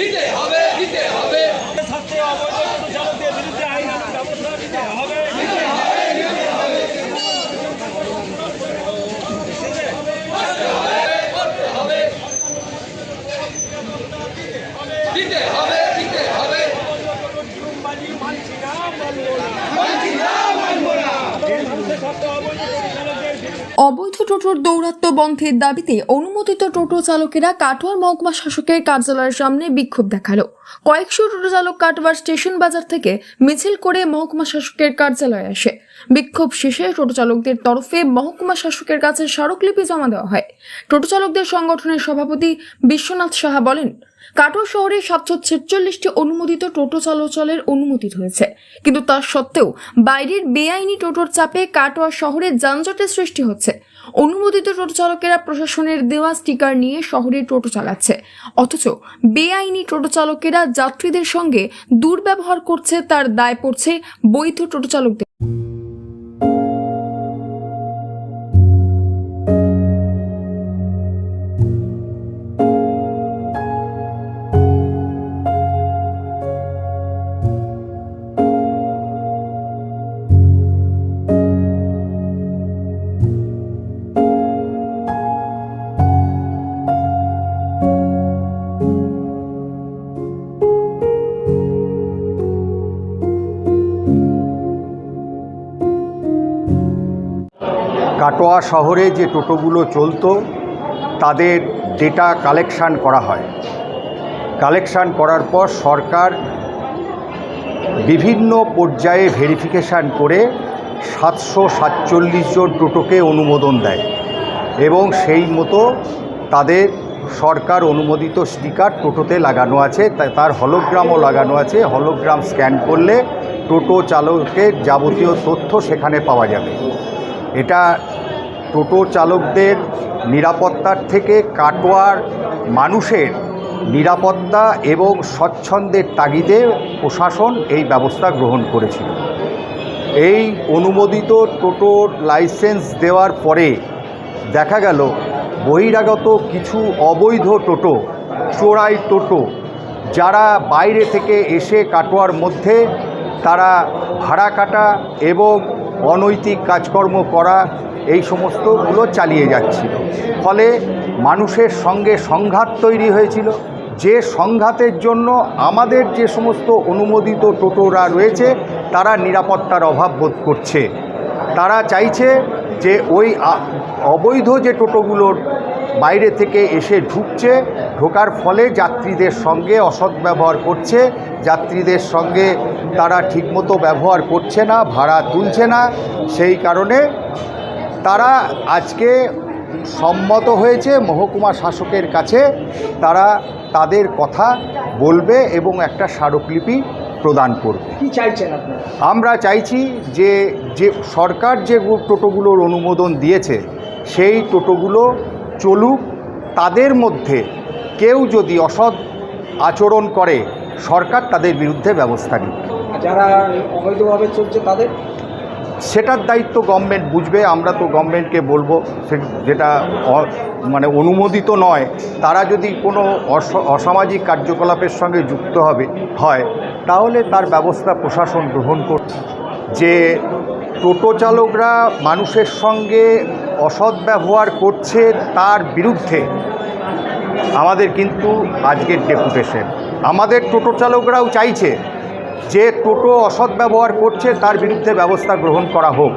দিতে হবে দিতে হবে। ছাত্র অবৈধ বিরুদ্ধে আইন ব্যবস্থা নিতে হবে। অবৈধ টোটোর দৌরাত্ম্য বন্ধের দাবিতে অনুমোদিত টোটো চালকেরা কাটোয়ার মহকুমা শাসকের কার্যালয়ের সামনে বিক্ষোভ দেখাল। কয়েকশো টোটো চালক কাটোয়ার স্টেশন বাজার থেকে মিছিল করে মহকুমা শাসকের কার্যালয়ে আসে। বিক্ষোভ শেষে টোটো চালকদের তরফে মহকুমা শাসকের কাছে স্মারকলিপি জমা দেওয়া হয়। টোটো চালকদের সংগঠনের সভাপতি বিশ্বনাথ সাহা বলেন কাটোয়া শহরে সাতশো ছেচল্লিশটি অনুমোদিত টোটো চলাচলের অনুমতি রয়েছে। কিন্তু তা সত্ত্বেও বাইরের বেআইনি টোটোর চাপে কাটোয়া শহরে যানজটের সৃষ্টি হচ্ছে। অনুমোদিত টোটো চালকেরা প্রশাসনের দেওয়া স্টিকার নিয়ে শহরে টোটো চালাচ্ছে। অথচ বেআইনি টোটো চালকেরা যাত্রীদের সঙ্গে দুর্ব্যবহার করছে, তার দায় পড়ছে বৈধ টোটো চালকদের কাটোয়া শহরে যে টোটোগুলো চলতো, তাদের ডেটা কালেকশান করা হয়। কালেকশান করার পর সরকার বিভিন্ন পর্যায়ে ভেরিফিকেশান করে সাতশো সাতচল্লিশ জন টোটোকে অনুমোদন দেয় এবং সেই মতো তাদের সরকার অনুমোদিত স্টিকার টোটোতে লাগানো আছে তার হলোগ্রামও লাগানো আছে। হলোগ্রাম স্ক্যান করলে টোটো চালকের যাবতীয় তথ্য সেখানে পাওয়া যাবে। এটা টোটো চালকদের নিরাপত্তার থেকে কাটোয়ার মানুষের নিরাপত্তা এবং স্বচ্ছন্দের তাগিদে প্রশাসন এই ব্যবস্থা গ্রহণ করেছিল। এই অনুমোদিত টোটোর লাইসেন্স দেওয়ার পরে দেখা গেল বহিরাগত কিছু অবৈধ টোটো, চোরাই টোটো, যারা বাইরে থেকে এসে কাটোয়ার মধ্যে তারা ভাড়া কাটা এবং অনৈতিক কাজকর্ম করা এই সমস্তগুলো চালিয়ে যাচ্ছিল। ফলে মানুষের সঙ্গে সংঘাত তৈরি হয়েছিল। যে সংঘাতের জন্য আমাদের যে সমস্ত অনুমোদিত টোটোরা রয়েছে, তারা নিরাপত্তার অভাব বোধ করছে। তারা চাইছে যে ওই অবৈধ যে টোটোগুলোর বাইরে থেকে এসে ঢুকছে, ঢোকার ফলে যাত্রীদের সঙ্গে অসৎ ব্যবহার করছে। যাত্রীদের সঙ্গে তারা ঠিকমতো ব্যবহার করছে না, ভাড়া তুলছে না। সেই কারণে তারা আজকে সম্মত হয়েছে মহকুমা শাসকের কাছে তারা তাদের কথা বলবে এবং একটা স্মারকলিপি প্রদান করবে। কি চাইছেন আমরা চাইছি যে যে সরকার যে টোটোগুলোর অনুমোদন দিয়েছে সেই টোটোগুলো চলুক। তাদের মধ্যে কেউ যদি অসৎ আচরণ করে সরকার তাদের বিরুদ্ধে ব্যবস্থা নিক। যারা অবৈধভাবে চলছে তাদের? সেটার দায়িত্ব গভর্নমেন্ট বুঝবে, আমরা তো গভর্নমেন্টকে বলব, সে যেটা মানে অনুমোদিত নয়, তারা যদি কোনো অস- অসামাজিক কার্যকলাপের সঙ্গে যুক্ত হবে, হয়, তাহলে তার ব্যবস্থা প্রশাসন গ্রহণ করছে যে টোটো চালকরা মানুষের সঙ্গে অসৎ ব্যবহার করছে তার বিরুদ্ধে, আমাদের কিন্তু আজকের ডেপুটেশন। আমাদের টোটো চালকরাও চাইছে যে টোটো অসৎ ব্যবহার করছে তার বিরুদ্ধে ব্যবস্থা গ্রহণ করা হোক।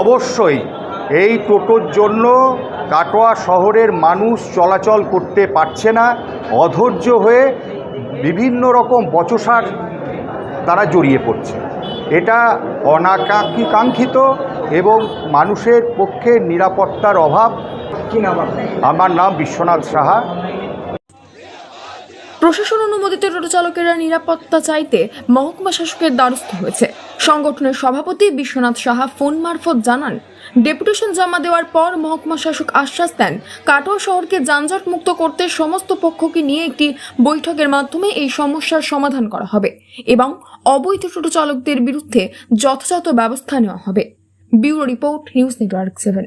অবশ্যই এই টোটোর জন্য কাটোয়া শহরের মানুষ চলাচল করতে পারছে না অধৈর্য হয়ে বিভিন্ন রকম বচসার তারা জড়িয়ে পড়ছে। এটা অনাকাঙ্ক্ষিত এবং মানুষের পক্ষে নিরাপত্তার অভাব। কি নাম আমার নাম বিশ্বনাথ সাহা। প্রশাসন অনুমোদিত টোটো চালকেরা নিরাপত্তা চাইতে মহকুমা শাসকের দ্বারস্থ হয়েছে। সংগঠনের সভাপতি বিশ্বনাথ সাহা ফোন মারফত জানান, ডেপুটেশন জমা দেওয়ার পর মহকুমা শাসক আশ্বাস দেন, কাটোয়া শহরকে যানজট মুক্ত করতে সমস্ত পক্ষকে নিয়ে একটি বৈঠকের মাধ্যমে এই সমস্যার সমাধান করা হবে এবং অবৈধ টোটো চালকদের বিরুদ্ধে যথাযথ ব্যবস্থা নেওয়া হবে। Bureau report news network seven.